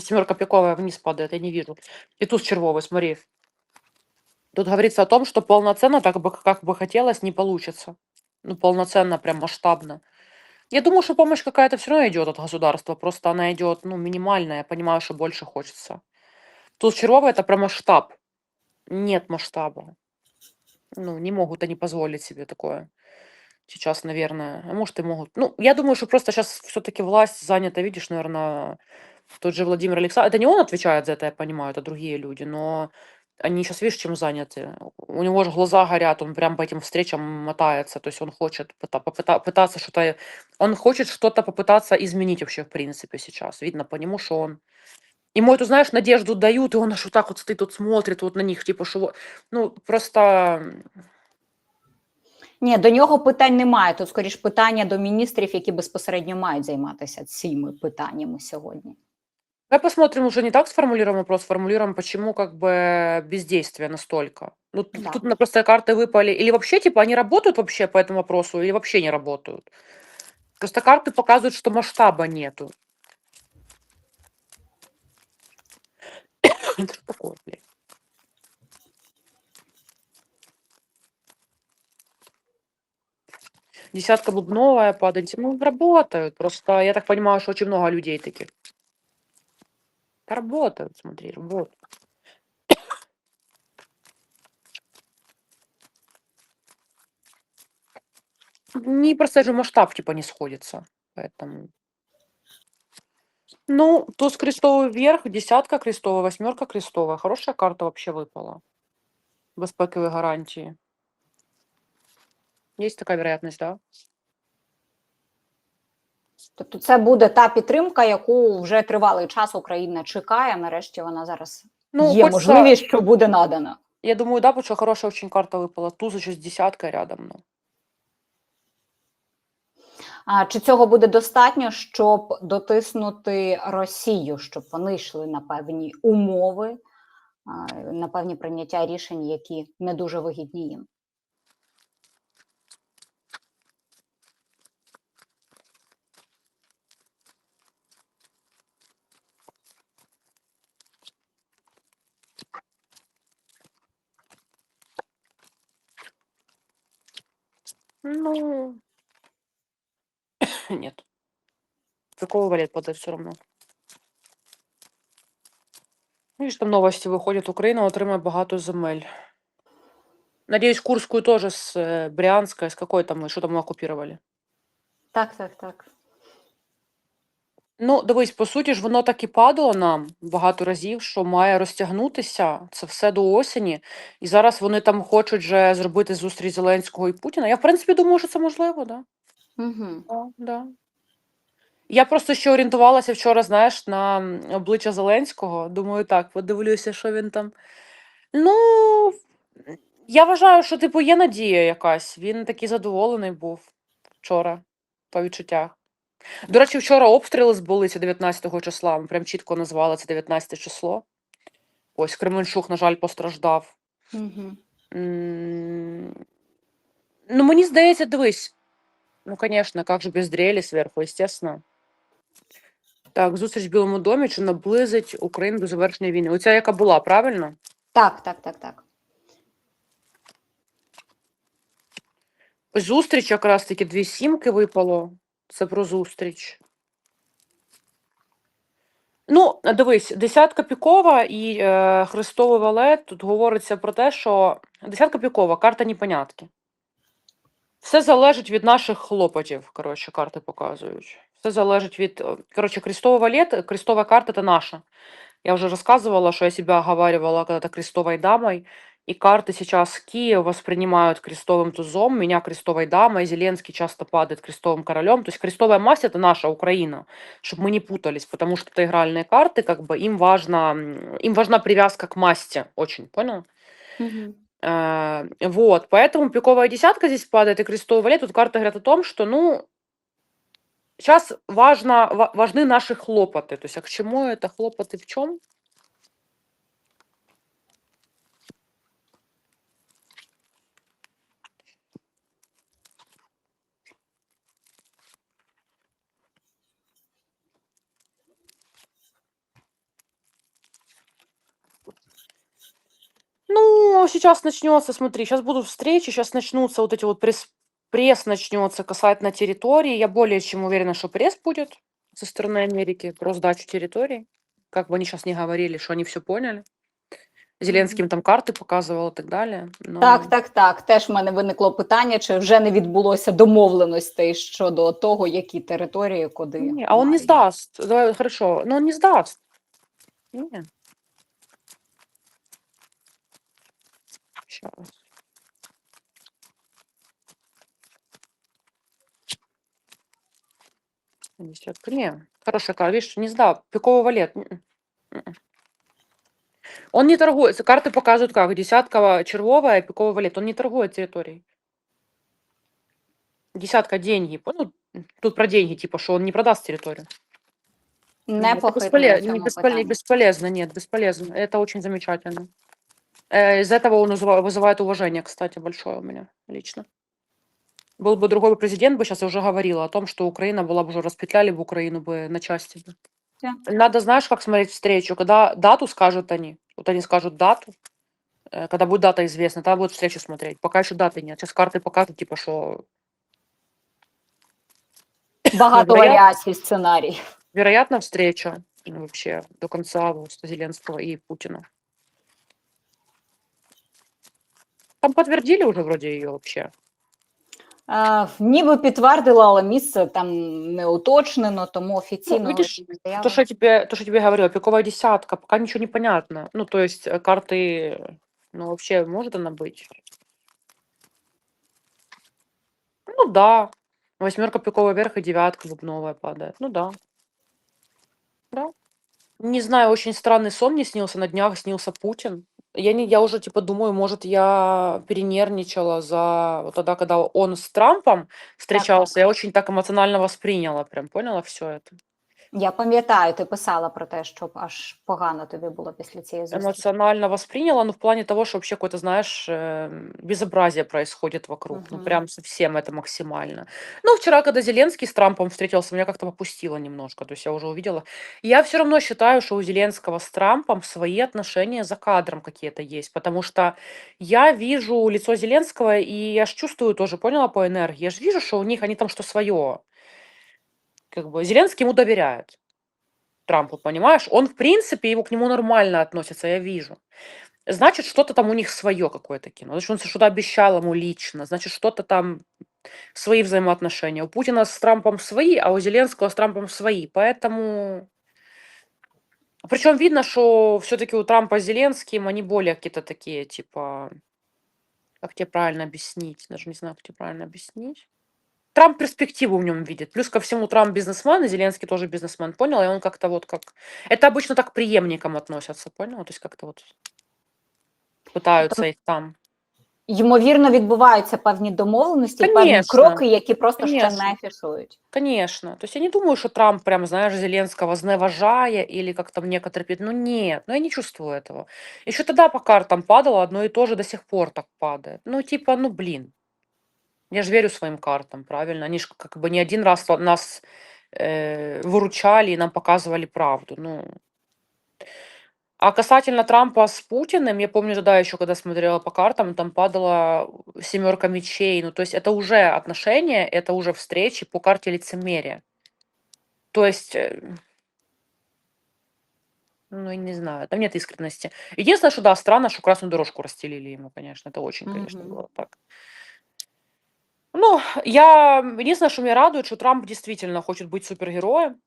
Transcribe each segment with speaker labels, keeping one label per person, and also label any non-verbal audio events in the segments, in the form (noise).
Speaker 1: Семерка пиковая вниз падает, я не вижу. И туз червовый, смотри. Тут говорится о том, что полноценно, так бы, как бы хотелось, не получится. Ну, полноценно, прям масштабно. Я думаю, что помощь какая-то все равно идет от государства, просто она идет, ну, минимальная. Я понимаю, что больше хочется. Туз червовый это про масштаб. Нет масштаба. Ну, не могут они позволить себе такое. Сейчас, наверное. А может, и могут. Ну, я думаю, что просто сейчас все-таки власть занята, видишь, наверное, тот же Владимир Александрович. Это не он отвечает за это, я понимаю, это другие люди, но они сейчас, видишь, чем заняты. У него же глаза горят, он прям по этим встречам мотается. То есть он хочет пыта- попыта- пытаться что-то... Он хочет что-то попытаться изменить вообще, в принципе, сейчас. Видно по нему, что он... Ему эту, знаешь, надежду дают, и он аж вот так вот стоит, тут смотрит вот на них, типа, что... вот- Ну, просто... м,
Speaker 2: Ні, до нього питань немає. Тут скоріш питання до міністрів, які безпосередньо мають займатися цими питаннями сьогодні.
Speaker 1: Давай посмотрим, уже не так сформулируем вопрос, сформулируем, почему как бы бездействие настолько. Ну, т-
Speaker 2: Да.
Speaker 1: тут на просто карты выпали. Или вообще, типа, они работают вообще по этому вопросу, или вообще не работают. Просто карты показывают, что масштаба нету. Это (coughs) что такое, блядь? Десятка бубновая падает. Ну, работают. Просто я так понимаю, что очень много людей таких. Да Работают, смотри, работают. Не просто же масштаб типа не сходится. Поэтому. Ну, туз крестовый вверх, десятка крестовая, восьмерка крестовая. Хорошая карта вообще выпала. Безпековые гарантии. Есть такая вероятность, да?
Speaker 2: Тобто, це буде та підтримка, яку вже тривалий час Україна чекає. Нарешті вона зараз
Speaker 1: Ну,
Speaker 2: є
Speaker 1: хочется-
Speaker 2: можливість, що буде надана.
Speaker 1: Я думаю, да, потому что хорошая очень карта выпала. Туз еще с десяткой рядом. Ну.
Speaker 2: А чи цього буде достатньо, щоб дотиснути Росію, щоб вони йшли на певні умови, на певні прийняття рішень, які не дуже вигідні їм?
Speaker 1: Ну, (coughs) нет. Какого валет падает все равно. Видишь, там новости выходят. Украина отримає багато земель. Надеюсь, Курскую тоже с э, Брянска, с какой там, что там мы оккупировали.
Speaker 2: Так, так, так.
Speaker 1: Ну, дивись, по суті ж, воно так і падало нам багато разів, що має розтягнутися це все до осені. І зараз вони там хочуть же зробити зустріч Зеленського і Путіна. Я, в принципі, думаю, що це можливо, да.
Speaker 2: Угу.
Speaker 1: Да, да. Я просто ще орієнтувалася вчора, знаєш, на обличчя Зеленського. Думаю, так, подивлюся, що він там. Ну, я вважаю, що, типу, є надія якась. Він такий задоволений був вчора, по відчуттях. До речі, вчора обстріли збулися 19 числа. Ми прям чітко назвали це 19 число. Ось Кременчук, на жаль, постраждав.
Speaker 2: Угу.
Speaker 1: Ну, мені здається, дивись. Ну, конечно, как же без дрелі зверху, естественно. Так, зустріч в Білому домі чи наблизить Україну до завершення війни. Оця яка була, правильно?
Speaker 2: Так, так, так, так.
Speaker 1: Зустріч якраз таки дві сімки випало. Це про зустріч. Ну, дивись, десятка пікова і е, Христовий валет. Тут говориться про те, що десятка пікова, карта непонятки. Все залежить від наших хлопотів, коротше, карти показують. Все залежить від. е, Коротше, крестовый валет, крестовая карта это наша. Я уже рассказывала, что я себя оговаривала когда-то крестовой дамой. И карты сейчас Киев воспринимают крестовым тузом, меня крестовой дамой, Зеленский часто падает крестовым королем. То есть крестовая масть это наша Украина, чтобы мы не путались, потому что это игральные карты, как бы им важно, м, им важна привязка к масти, очень, понял?
Speaker 2: Угу.
Speaker 1: Э, вот, поэтому пиковая десятка здесь падает, и крестовый валет. Тут карта говорят о том, что, ну, сейчас важно, ва- важны наши хлопоты. То есть, а к чему это хлопоты в чем? Ну, сейчас начнется, смотри, сейчас будут встречи, сейчас начнутся вот эти вот пресс, пресс начнется касательно территории. Я более чем уверена, что пресс будет со стороны Америки про сдачу территорий. Как бы они сейчас не говорили, что они все поняли. Зеленський им там карти показував і так далі. Ну,
Speaker 2: Так, так, так. Теж в мене виникло питання, чи вже не відбулося домовленостей щодо того, які території куди.
Speaker 1: Не, а он не
Speaker 2: мають.
Speaker 1: сдаст. Давай, хорошо. Но он не сдаст. Не. Сейчас. Десятка. Не. Хорошая карта. Видишь, не сдал. Пиковый валет. Он не торгует. Карты показывают как? Десятка червовая, пиковый валет. Он не торгует территорией. Десятка деньги. Ну, тут про деньги, типа, что он не продаст территорию.
Speaker 2: Не в
Speaker 1: не
Speaker 2: цьому
Speaker 1: бесполе-
Speaker 2: питанні.
Speaker 1: бесполезно, нет, бесполезно. Это очень замечательно. Э, Из этого он вызыва- вызывает уважение, кстати, большое у меня лично. Был бы другой президент, бы сейчас я уже говорила о том, что Украина была бы уже распетляли бы Украину бы на части. бы.
Speaker 2: Да.
Speaker 1: Надо, знаешь, как смотреть встречу, когда дату скажут они, вот они скажут дату, э, когда будет дата известна, тогда будет встречу смотреть. Пока еще даты нет. Сейчас карты покажут, типа, что
Speaker 2: Багато
Speaker 1: Вероятно.
Speaker 2: варіацій сценаріїв.
Speaker 1: вероятно встреча ну, вообще до конца августа Зеленского и Путина. Там подтвердили уже вроде ее вообще.
Speaker 2: Е, ніби підтвердила, але місце там не уточнено, тому офіційно
Speaker 1: Ну, видиш,
Speaker 2: заяви-
Speaker 1: То, что я тебе, то, что я тебе говорила, пиковая десятка, пока ничего не понятно. Ну, то есть э, карты, ну, вообще может она быть? Ну, да. Восьмерка пиковая вверх и девятка бубновая падает. Ну, да. Да. Не знаю, очень странный сон мне снился. На днях снился Путин. Я, не, я уже, типа, думаю, может, я перенервничала за... Вот тогда, когда он с Трампом встречался, я очень так эмоционально восприняла, прям, поняла все это.
Speaker 2: Я пам'ятаю, ти писала про те, що аж погано тобі було після цієї зустрічі.
Speaker 1: эмоционально восприняла, но в плане того, что вообще какое-то, знаешь, эм, безобразие происходит вокруг. Ну,
Speaker 2: Мгм.
Speaker 1: прям совсем это максимально. Ну, вчера, когда Зеленский с Трампом встретился, меня как-то попустило немножко. То есть я уже увидела. Я все равно считаю, что у Зеленского с Трампом свои отношения за кадром какие-то есть. Потому что я вижу лицо Зеленского, и я ж чувствую тоже, поняла, по энергии. Я же вижу, что у них, они там что свое. Как бы Зеленский ему доверяет. Трампу, понимаешь? Он, в принципе, его к нему нормально относится, я вижу. Значит, что-то там у них свое какое-то кино. Значит, он что-то обещал ему лично. Значит, что-то там свои взаимоотношения. У Путина с Трампом свои, а у Зеленского с Трампом свои. Поэтому... Причем видно, что все-таки у Трампа с Зеленским они более какие-то такие, типа... Как тебе правильно объяснить? Даже не знаю, как тебе правильно объяснить. Трамп перспективу в нем видит. Плюс ко всему, Трамп бизнесмен, и Зеленский тоже бизнесмен, понял? И он как-то вот как... Это обычно так к преемникам относятся, понял? То есть как-то вот пытаются их там.
Speaker 2: Ймовірно, відбуваються певні домовленості, певні
Speaker 1: Конечно.
Speaker 2: кроки, які просто ще
Speaker 1: Конечно.
Speaker 2: не фішують.
Speaker 1: Конечно. То есть я не думаю, что Трамп прям, знаешь, Зеленского зневажая или как там некоторые... пи- Ну нет, ну я не чувствую этого. Еще тогда по картам падало одно и то же, до сих пор так падает. Ну типа, ну блин. Я же верю своим картам, правильно? Они же как бы не один раз л- нас э, выручали и нам показывали правду. Ну. А касательно Трампа с Путиным, я помню тогда еще, когда смотрела по картам, там падала семерка мечей. Ну, то есть это уже отношения, это уже встречи по карте лицемерия. То есть, э, ну, я не знаю, там нет искренности. Единственное, что да, странно, что красную дорожку расстелили ему, конечно. Это очень, конечно,
Speaker 2: Мгм.
Speaker 1: было так. Ну, я... Единственное, что меня радует, что Трамп действительно хочет быть супергероем.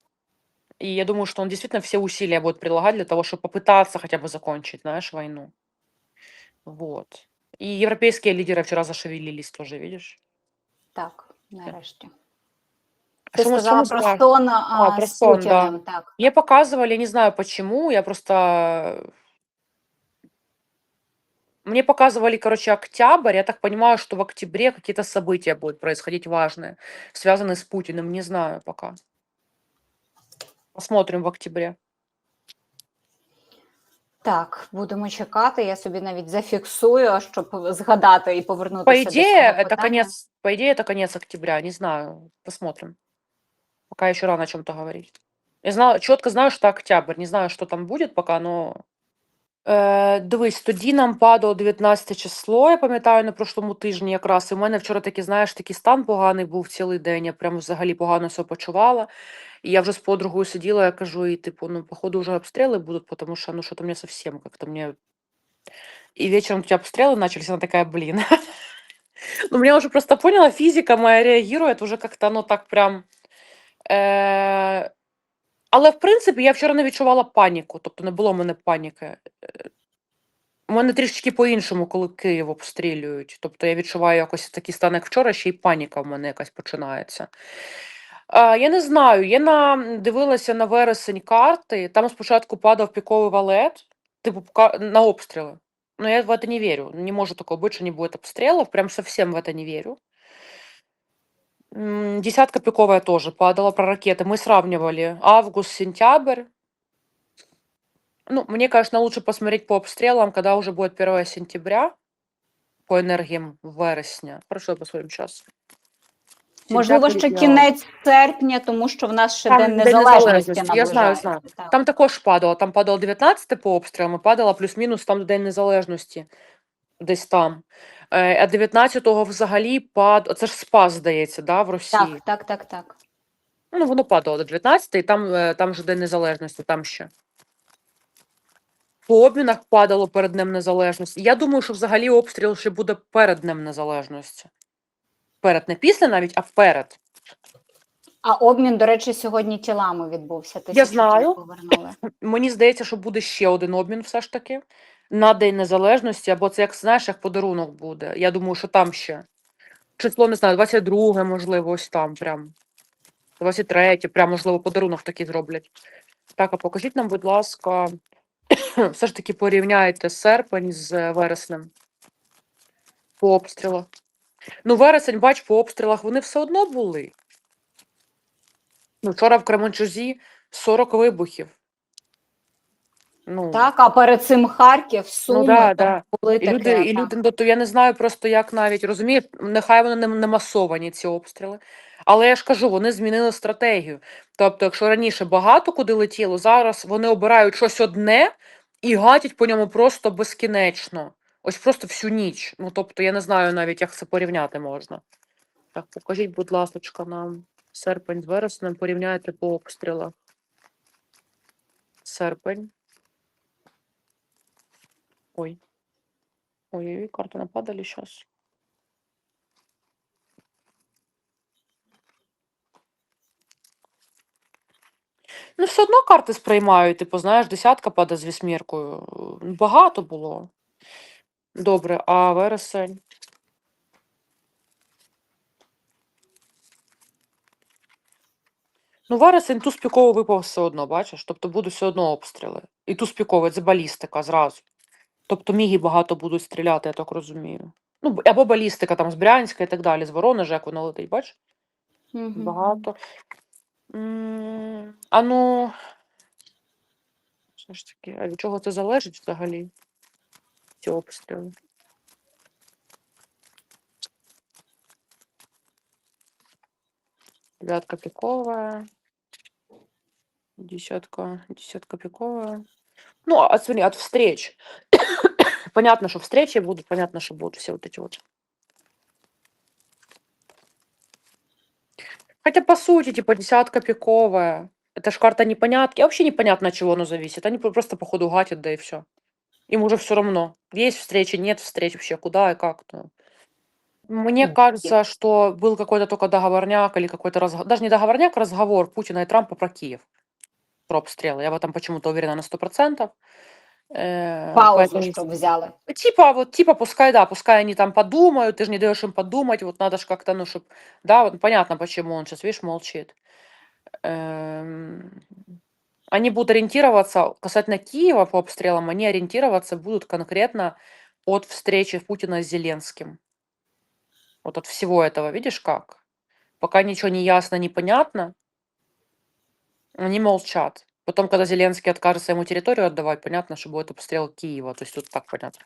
Speaker 1: И я думаю, что он действительно все усилия будет прилагать для того, чтобы попытаться хотя бы закончить, знаешь, войну. Вот. И европейские лидеры вчера зашевелились тоже, видишь?
Speaker 2: Так, нарешті.
Speaker 1: А
Speaker 2: Ти
Speaker 1: что мы- что
Speaker 2: сказала
Speaker 1: мы
Speaker 2: про
Speaker 1: сказали?
Speaker 2: сон а,
Speaker 1: А, про
Speaker 2: з
Speaker 1: сон,
Speaker 2: Путіним, так.
Speaker 1: Мне показывали, я не знаю почему, я просто... Мне показывали, короче, октябрь. Я так понимаю, что в октябре какие-то события будут происходить важные, связанные с Путиным. Не знаю пока. Посмотрим в октябре.
Speaker 2: Так, будемо чекати. Я собі навіть зафіксую, щоб згадати і
Speaker 1: По
Speaker 2: повернутися до
Speaker 1: идее,
Speaker 2: цього
Speaker 1: это
Speaker 2: питання.
Speaker 1: конец, по идее, это конец октября. Не знаю. Посмотрим. Пока еще рано о чем-то говорить. Я знаю, четко знаю, что октябрь. Не знаю, что там будет пока, но Е, дивись, тоді нам падало 19 число, я пам'ятаю, на прошлому тижні якраз. І в мене вчора такий, знаєш, такий стан поганий був цілий день. Я прям взагалі погано себе почувала. І я вже з подругою сиділа, я кажу, і типу, ну, походу, вже обстріли будуть, тому що ну що-то мені совсем как-то мне. И вечером у тебя обстрелы начались, она такая, блин. (laughs) Ну, меня уже просто поняла, физика моя реагирует уже как-то, ну, так прям. Е... Але, в принципі, я вчора не відчувала паніку, тобто не було в мене паніки. Е, У мене трішечки по-іншому, коли Київ обстрілюють. Тобто я відчуваю якось такий стан, як вчора, ще й паніка в мене якась починається. Е, я не знаю, я на, дивилася на вересень карти, там спочатку падав піковий валет, типу ка- на обстріли. Но я в это не верю. Не может такого быть, что не будет обстрелов. Прям совсем в это не верю. М, Десятка пиковая тоже падала про ракеты. Мы сравнивали август-сентябрь. Ну, мне, конечно, лучше посмотреть по обстрелам, когда уже будет 1 сентября, по энергиям вересня. Хорошо, посмотрим сейчас.
Speaker 2: Можливо, ще кінець серпня, тому що в нас ще
Speaker 1: Там
Speaker 2: День
Speaker 1: День
Speaker 2: Незалежності
Speaker 1: Незалежності, я знаю,
Speaker 2: наближається.
Speaker 1: знаю.
Speaker 2: Так.
Speaker 1: Там також падало. Там падало 19 по обстрілам, і падало плюс-мінус там до День Незалежності. Десь там. Е, А 19-го взагалі пад... Це ж спас, здається, да, в Росії.
Speaker 2: так, так, так, так.
Speaker 1: Ну, воно падало до 19 і там, е, там же День Незалежності, там ще. По обмінах падало перед Днем Незалежності. Я думаю, що взагалі обстріл ще буде перед Днем Незалежності. Перед, не після навіть, а перед.
Speaker 2: А обмін, до речі, сьогодні тілами відбувся. Тисячу тіл
Speaker 1: знаю.
Speaker 2: Повернули. (laughs)
Speaker 1: Мені здається, що буде ще один обмін все ж таки на День Незалежності, або це, як знаєш, як подарунок буде. Я думаю, що там ще. Число, не знаю, 22, можливо, ось там прям. 23, прям, можливо, подарунок такий зроблять. Так, а покажіть нам, будь ласка, (clears throat) все ж таки порівняйте серпень з е, вереснем по обстрілах. Ну, вересень, бач, по обстрілах вони все одно були. Ну, вчора в Кременчузі 40 вибухів. Ну,
Speaker 2: Так, а перед цим Харків, Суми,
Speaker 1: ну да,
Speaker 2: там
Speaker 1: да.
Speaker 2: були
Speaker 1: І люди, і
Speaker 2: так.
Speaker 1: люди, ну, то я не знаю просто, як навіть розумієш, нехай вони не, не масовані ці обстріли. Але я ж кажу, вони змінили стратегію. Тобто, якщо раніше багато куди летіло, зараз вони обирають щось одне і гатять по ньому просто безкінечно. Ось просто всю ніч. Ну тобто, я не знаю навіть, як це порівняти можна. Так, покажіть, будь ласка, нам серпень з вереснем, порівняйте по обстрілах. Серпень. Ой. Ой-ой-ой, карты нападали сейчас. Ну, все одно карти сприймають, типу, знаєш, десятка падає з вісьміркою. Багато було. Добре, а вересень? Ну, вересень туз піково випав все одно, бачиш? Тобто будуть все одно обстріли. І туз піковий, це балістика зразу. Тобто міги багато будуть стріляти, я так розумію. Ну, або балістика там з Брянська і так далі, з Воронежа, як вона летить, бачиш?
Speaker 2: Мгм.
Speaker 1: Багато. А ну. Все ж таки, а від чого це залежить взагалі? Ці обстріли? Девятка пиковая. Десятка, десятка пиковая. Ну, а смотри, от встреч. (coughs) понятно, что встречи будут, понятно, что будут все вот эти вот. Хотя, по сути, типа, десятка пиковая. Это ж карта непонятки. Вообще непонятно, от чего оно зависит. Они про- просто, походу, гатят, да и все. Им уже все равно. Есть встречи, нет встреч вообще, куда и как. Ну. Мне
Speaker 2: Мгм.
Speaker 1: кажется, что был какой-то только договорняк или какой-то разговор, даже не договорняк, а разговор Путина и Трампа про Киев, про обстрелы. Я в этом почему-то уверена на 100%. Э,
Speaker 2: Паузу,
Speaker 1: поэтому-
Speaker 2: щоб взяли.
Speaker 1: Типа, вот, типа, пускай, да, пускай они там подумают, ты же не даешь им подумать, вот надо же как-то, ну, чтобы, да, вот понятно, почему он сейчас, видишь, молчит. Эм, Они будут ориентироваться, касательно Киева по обстрелам, они ориентироваться будут конкретно от встречи Путина с Зеленским. Вот от всего этого, видишь как? Пока ничего не ясно, непонятно, они молчат. Потом, когда Зеленский откажется ему территорию отдавать, понятно, что будет обстрел Киева. То есть тут так понятно.